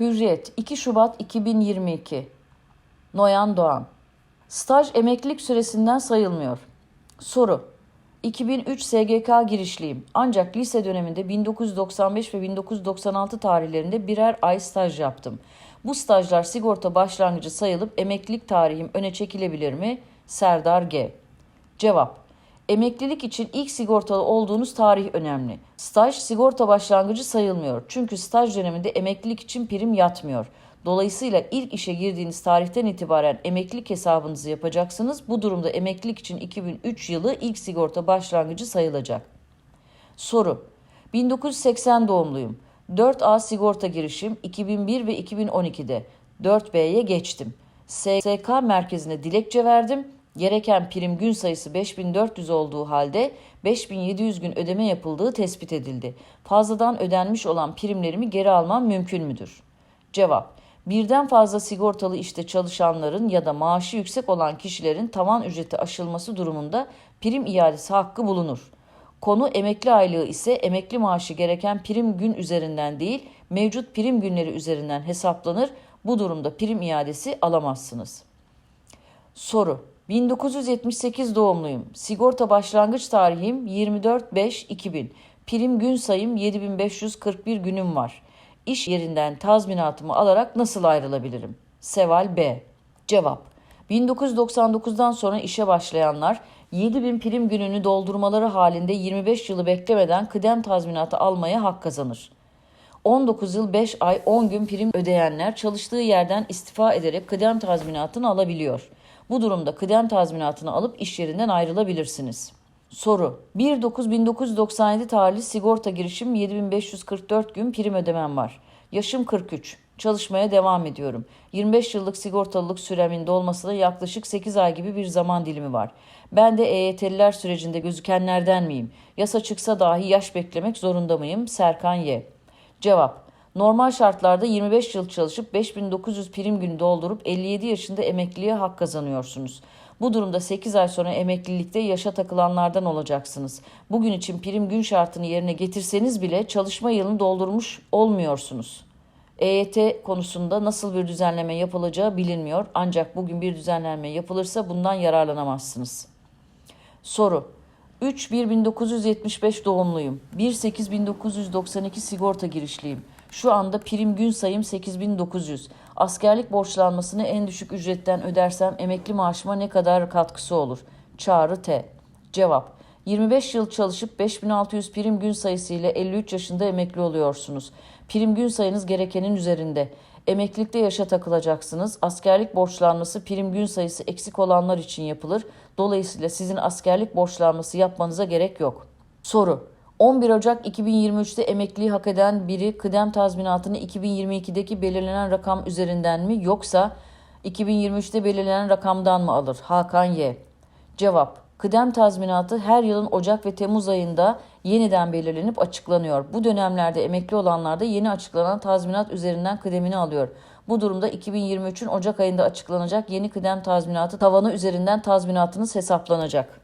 Hürriyet 2 Şubat 2022 Noyan Doğan Staj emeklilik süresinden sayılmıyor. Soru 2003 SGK girişliyim ancak lise döneminde 1995 ve 1996 tarihlerinde birer ay staj yaptım. Bu stajlar sigorta başlangıcı sayılıp emeklilik tarihim öne çekilebilir mi? Serdar G. Cevap Emeklilik için ilk sigortalı olduğunuz tarih önemli. Staj sigorta başlangıcı sayılmıyor. Çünkü staj döneminde emeklilik için prim yatmıyor. Dolayısıyla ilk işe girdiğiniz tarihten itibaren emeklilik hesabınızı yapacaksınız. Bu durumda emeklilik için 2003 yılı ilk sigorta başlangıcı sayılacak. Soru 1980 doğumluyum. 4A sigorta girişim 2001 ve 2012'de 4B'ye geçtim. SSK merkezine dilekçe verdim. Gereken prim gün sayısı 5400 olduğu halde 5700 gün ödeme yapıldığı tespit edildi. Fazladan ödenmiş olan primlerimi geri almam mümkün müdür? Cevap Birden fazla sigortalı işte çalışanların ya da maaşı yüksek olan kişilerin tavan ücreti aşılması durumunda prim iadesi hakkı bulunur. Konu emekli aylığı ise emekli maaşı gereken prim gün üzerinden değil, mevcut prim günleri üzerinden hesaplanır. Bu durumda prim iadesi alamazsınız. Soru 1978 doğumluyum. Sigorta başlangıç tarihim 24.5.2000. Prim gün sayım 7541 günüm var. İş yerinden tazminatımı alarak nasıl ayrılabilirim? Seval B. Cevap 1999'dan sonra işe başlayanlar 7000 prim gününü doldurmaları halinde 25 yılı beklemeden kıdem tazminatı almaya hak kazanır. 19 yıl 5 ay 10 gün prim ödeyenler çalıştığı yerden istifa ederek kıdem tazminatını alabiliyor. Bu durumda kıdem tazminatını alıp iş yerinden ayrılabilirsiniz. Soru 1.9.1997 tarihli sigorta girişim 7544 gün prim ödemem var. Yaşım 43. Çalışmaya devam ediyorum. 25 yıllık sigortalılık süremin dolmasına yaklaşık 8 ay gibi bir zaman dilimi var. Ben de EYT'liler sürecinde gözükenlerden miyim? Yasa çıksa dahi yaş beklemek zorunda mıyım? Serkan Y. Cevap Normal şartlarda 25 yıl çalışıp 5900 prim günü doldurup 57 yaşında emekliliğe hak kazanıyorsunuz. Bu durumda 8 ay sonra emeklilikte yaşa takılanlardan olacaksınız. Bugün için prim gün şartını yerine getirseniz bile çalışma yılını doldurmuş olmuyorsunuz. EYT konusunda nasıl bir düzenleme yapılacağı bilinmiyor ancak bugün bir düzenleme yapılırsa bundan yararlanamazsınız. Soru 3-1-1975 doğumluyum. 1-8-1992 sigorta girişliyim. Şu anda prim gün sayım 8900. Askerlik borçlanmasını en düşük ücretten ödersem emekli maaşıma ne kadar katkısı olur? Çağrı T. Cevap 25 yıl çalışıp 5600 prim gün sayısı ile 53 yaşında emekli oluyorsunuz. Prim gün sayınız gerekenin üzerinde. Emeklilikte yaşa takılacaksınız. Askerlik borçlanması prim gün sayısı eksik olanlar için yapılır. Dolayısıyla sizin askerlik borçlanması yapmanıza gerek yok. Soru 11 Ocak 2023'te emekliliği hak eden biri kıdem tazminatını 2022'deki belirlenen rakam üzerinden mi yoksa 2023'te belirlenen rakamdan mı alır? Hakan Y. Cevap Kıdem tazminatı her yılın Ocak ve Temmuz ayında yeniden belirlenip açıklanıyor. Bu dönemlerde emekli olanlar da yeni açıklanan tazminat üzerinden kıdemini alıyor. Bu durumda 2023'ün Ocak ayında açıklanacak yeni kıdem tazminatı tavanı üzerinden tazminatınız hesaplanacak.